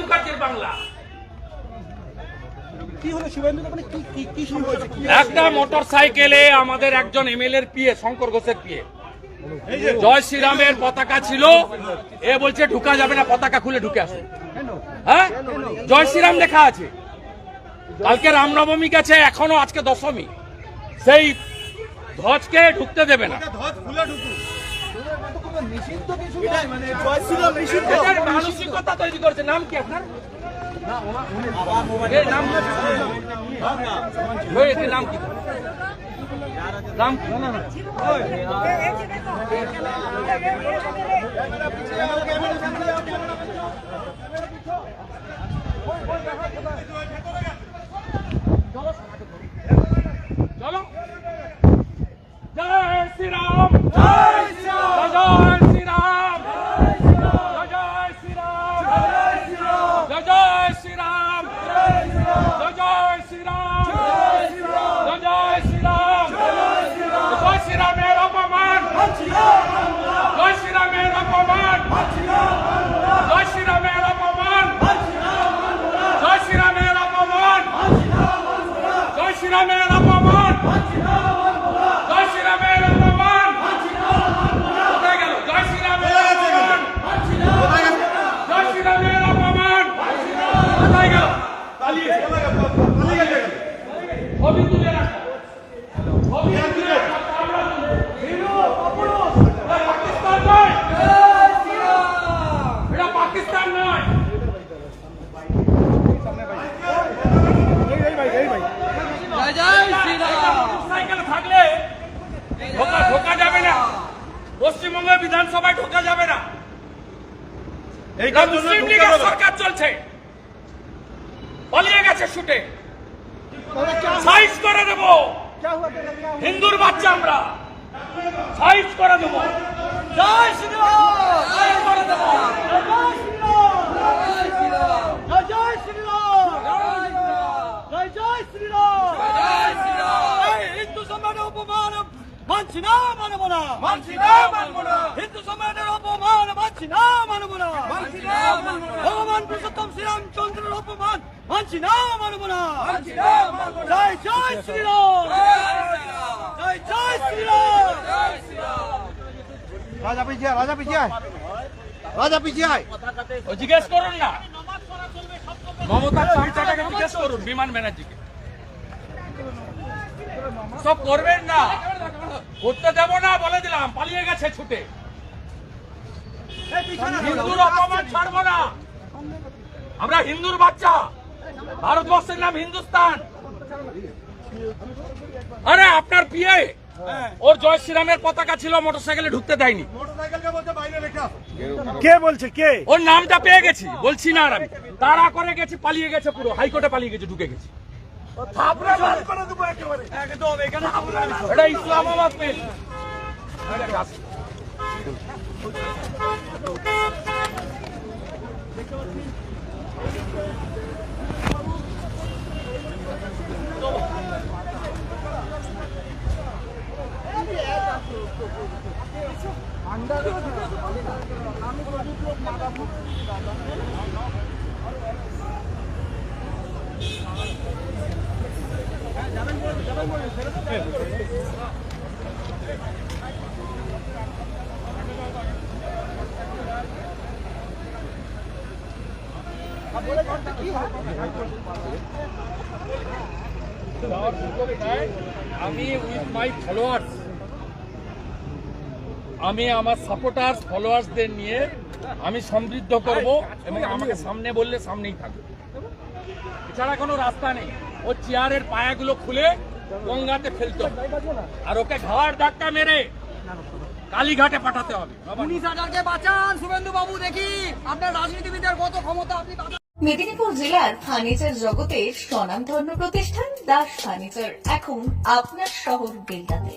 মুখার্জির বাংলা। কি হলো শুভেন্দু মানে কি কি কি শুরু হয়েছে? কি একটা মোটর সাইকেলে আমাদের একজন এমএলএ এর পিএ শঙ্কর ঘোষের পিএ। জয় শ্রীরামের পতাকা ছিল এ বলছে ঢুকা যাবে না পতাকা খুলে ঢুকে আসুন হ্যাঁ? জয় শ্রীরাম লেখা আছে। কালকে রামনবমী গেছে এখনও আজকে দশমী। সেই ধ্বজকে ঢুকতে দেবে না। মানসিকতা তৈরি করেছে। নাম কি আপনার? নাম কি? নাম কি? নাম কি চলো জয় শ্রীরাম জয় শ্রীরাম জয় শ্রীরাম জয় শ্রীরাম জয় জয় শ্রীরাম জয় শ্রীরাম জয় শ্রীরাম জয় শ্রীরামের অপমান জয় শ্রীরামের অপমান জয় শ্রীরামের অপমান জয় শ্রীরামের অপমান জয় শ্রীরামের অপমান জয় শ্রীরামের অপমান কোথায় গেল জয় শ্রীরামের অপমান জয় শ্রীরামের অপমান কোথায় গেল ছবি তুলে রাখো ছবি তুলে রাখো আমরা তুলবো। এটা পাকিস্তান নয় এটা পাকিস্তান নয় মোটরসাইকেল থাকলে ঢোকা ঢোকা যাবে না পশ্চিমবঙ্গের বিধানসভায় ঢোকা যাবে না। মুসলিম লীগের সরকার চলছে পালিয়ে গেছে শুটে সাইজ করে দেব হিন্দুর বাচ্চা আমরা। সাইজ করে দেবো। জয় শ্রীরাম। জয় করে দেবো। জয় শ্রীরাম। জয় শ্রীরাম জয় জয় জয় শ্রীরাম হিন্দু সম্মানের অপমান মানছি না মানব না। মানছি না মানব না। হিন্দু সম্মানের অপমান মানছি না মানব না। মানছি না মানব না। ভগবান পুরুষোত্তম শ্রীরামচন্দ্রের অপমান মানছি না মানব না। মানছি না মানব না। জয় জয় শ্রীরাম। জয় জয় শ্রীরাম। রাজা পিছিয়ে রাজা পিছিয়ে রাজা পিছিয়ে ও জিজ্ঞেস করুন না। মমতা চামচাটাকে জিজ্ঞেস করুন বিমান ব্যানার্জিকে। সব করবেন না। করতে দেব না বলে দিলাম পালিয়ে গেছে ছুটে। হিন্দুর অপমান ছাড়বো না। আমরা হিন্দুর বাচ্চা। ভারতবর্ষের নাম হিন্দুস্তান। আরে আপনার পিয়ে ওর জয় শ্রীরামের পতাকা ছিল মোটরসাইকেলে ঢুকতে দেয়নি। কে বলছে? কে? ওর নামটা পেয়ে গেছি বলছি না আর আমি। তারা করে গেছি পালিয়ে গেছে পুরো হাইকোর্টে পালিয়ে গেছে ঢুকে গেছি। একদম এখানে এটা ইসলামাবাদ পেল আমি উইথ মাই ফলোয়ার্স আমি আমার সাপোর্টার্স ফলোয়ার্সদের নিয়ে আমি সমৃদ্ধ করব এবং আমাকে সামনে বললে সামনেই থাকবে। এছাড়া কোনো রাস্তা নেই। ও চেয়ারের পায়াগুলো খুলে গঙ্গাতে ফেলতে হবে। আর ওকে ঘাড় ধাক্কা মেরে কালীঘাটে পাঠাতে হবে। পুলিশ হাজারকে বাঁচান শুভেন্দু বাবু দেখি আপনার রাজনীতিবিদের কত ক্ষমতা আপনি মেদিনীপুর জেলার ফার্নিচার জগতের স্বনামধন্য প্রতিষ্ঠান দাস ফার্নিচার। এখন আপনার শহর বেলদাতে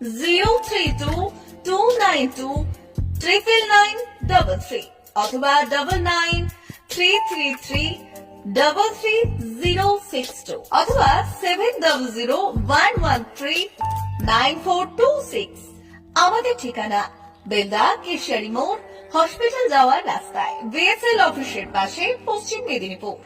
zero three two two nine two nine three অথবা double nine three three three three zero six two অথবা seven zero one one three nine four two six আমাদের ঠিকানা বেলদা কেশিয়ারি মোড় হসপিটাল যাওয়ার রাস্তায়। বিএসএল অফিসের পাশে পশ্চিম মেদিনীপুর।